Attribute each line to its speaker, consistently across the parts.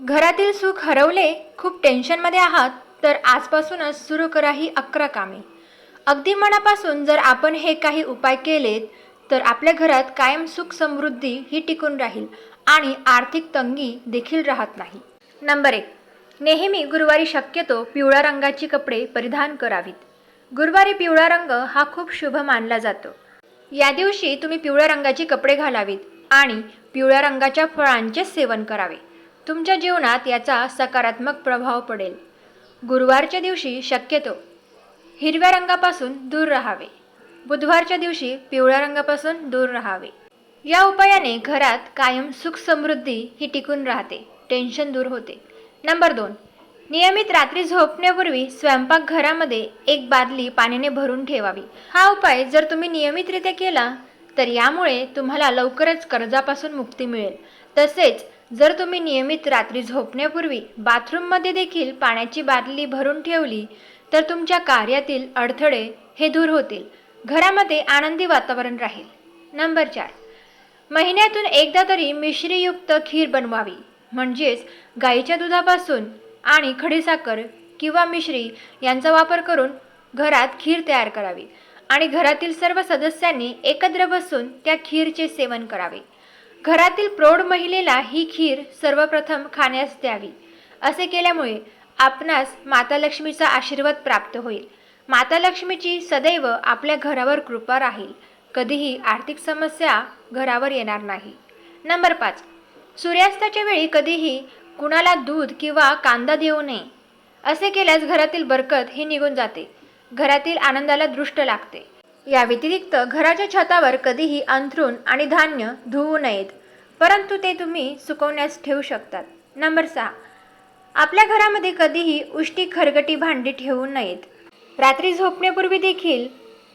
Speaker 1: घरातील सुख हरवले खूप टेन्शनमध्ये आहात तर आजपासूनच सुरू करा ही अकरा कामे. अगदी मनापासून जर आपण हे काही उपाय केलेत तर आपल्या घरात कायम सुख समृद्धी ही टिकून राहील आणि आर्थिक तंगी देखील राहत नाही. नंबर एक. नेहमी गुरुवारी शक्यतो पिवळ्या रंगाची कपडे परिधान करावीत. गुरुवारी पिवळा रंग हा खूप शुभ मानला जातो. या दिवशी तुम्ही पिवळ्या रंगाचे कपडे घालावीत आणि पिवळ्या रंगाच्या फळांचे सेवन करावे. तुमच्या जीवनात याचा सकारात्मक प्रभाव पडेल. गुरुवारच्या दिवशी शक्यतो हिरव्या रंगापासून दूर राहावे. बुधवारच्या दिवशी पिवळ्या रंगापासून दूर राहावे. या उपायाने घरात कायम सुख समृद्धी ही टिकून राहते टेन्शन दूर होते. नंबर दोन नियमित रात्री झोपण्यापूर्वी स्वयंपाक घरामध्ये एक बादली पाण्याने भरून ठेवावी. हा उपाय जर तुम्ही नियमितरित्या केला तर यामुळे तुम्हाला लवकरच कर्जापासून मुक्ती मिळेल. तसेच जर तुम्ही नियमित रात्री झोपण्यापूर्वी बाथरूममध्ये देखील पाण्याची बादली भरून ठेवली तर तुमच्या कार्यातील अडथळे हे दूर होतील. घरामध्ये आनंदी वातावरण राहील. नंबर चार. महिन्यातून एकदा तरी मिश्रीयुक्त खीर बनवावी. म्हणजेच गाईच्या दुधापासून आणि खडीसाखर किंवा मिश्री यांचा वापर करून घरात खीर तयार करावी आणि घरातील सर्व सदस्यांनी एकत्र बसून त्या खीरचे सेवन करावे. घरातील प्रौढ महिलेला ही खीर सर्वप्रथम खाण्यास द्यावी. असे केल्यामुळे आपणास माता लक्ष्मीचा आशीर्वाद प्राप्त होईल. माता लक्ष्मीची सदैव आपल्या घरावर कृपा राहील. कधीही आर्थिक समस्या घरावर येणार नाही. नंबर पाच. सूर्यास्ताच्या वेळी कधीही कुणाला दूध किंवा कांदा देऊ नये. असे केल्यास घरातील बरकत ही निघून जाते. घरातील आनंदाला दृष्ट लागते. या व्यतिरिक्त घराच्या छतावर कधीही अंथरूण आणि धान्य धुवू नयेत. परंतु ते तुम्ही सुकवण्यास ठेवू शकतात. नंबर सहा. आपल्या घरामध्ये कधीही उष्टी खरगटी भांडी ठेवू नयेत. रात्री झोपण्यापूर्वी देखील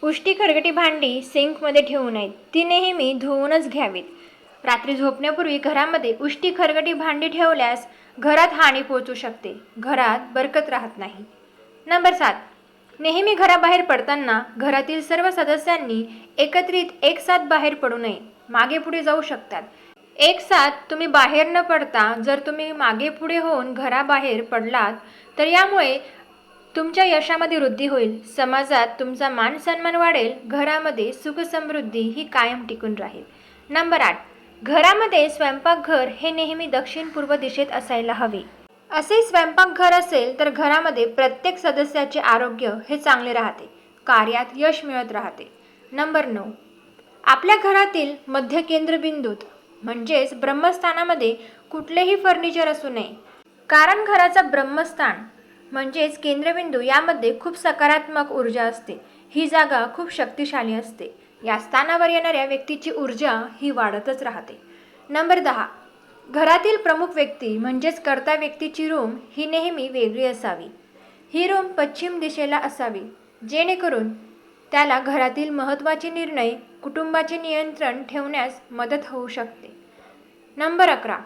Speaker 1: उष्टी खरगटी भांडी सिंकमध्ये ठेवू नयेत. ती नेहमी धुवूनच घ्यावीत. रात्री झोपण्यापूर्वी घरामध्ये उष्टी खरगटी भांडी ठेवल्यास घरात हानी पोहोचू शकते. घरात बरकत राहत नाही. नंबर सात. नेहमी घराबाहेर पडताना घरातील सर्व सदस्यांनी एकत्रित एक साथ बाहेर पडू नये मागे पुढे जाऊ शकतात. एक साथ तुम्ही बाहेर न पडता जर तुम्ही मागे पुढे होऊन घराबाहेर पडलात तर यामुळे तुमच्या यशामध्ये वृद्धी होईल. समाजात तुमचा मान सन्मान वाढेल. घरामध्ये सुखसमृद्धी ही कायम टिकून राहील. नंबर आठ. घरामध्ये स्वयंपाकघर हे नेहमी दक्षिण पूर्व दिशेत असायला हवे. असे स्वयंपाकघर असेल तर घरामध्ये प्रत्येक सदस्याचे आरोग्य हे चांगले राहते. कार्यात यश मिळत राहते. नंबर नऊ. आपल्या घरातील मध्य केंद्रबिंदूत म्हणजेच ब्रह्मस्थानामध्ये कुठलेही फर्निचर असू नये. कारण घराचा ब्रह्मस्थान म्हणजेच केंद्रबिंदू यामध्ये खूप सकारात्मक ऊर्जा असते. ही जागा खूप शक्तिशाली असते. या स्थानावर येणाऱ्या व्यक्तीची ऊर्जा ही वाढतच राहते. नंबर दहा. घरातील प्रमुख व्यक्ती म्हणजेच कर्ता व्यक्तीची रूम ही नेहमी वेगळी असावी. ही रूम पश्चिम दिशेला असावी जेणेकरून त्याला घरातील महत्त्वाचे निर्णय कुटुंबाचे नियंत्रण ठेवण्यास मदत होऊ शकते. नंबर अकरा.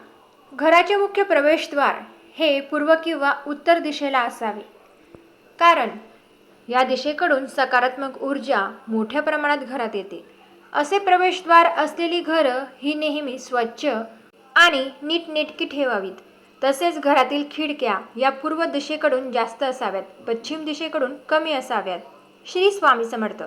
Speaker 1: घराचे मुख्य प्रवेशद्वार हे पूर्व किंवा उत्तर दिशेला असावे. कारण या दिशेकडून सकारात्मक ऊर्जा मोठ्या प्रमाणात घरात येते. असे प्रवेशद्वार असलेली घरं ही नेहमी स्वच्छ आणि नीटनेटकी ठेवावीत. तसेच घरातील खिडक्या या पूर्व दिशेकडून जास्त असाव्यात. पश्चिम दिशेकडून कमी असाव्यात. श्री स्वामी समर्थ.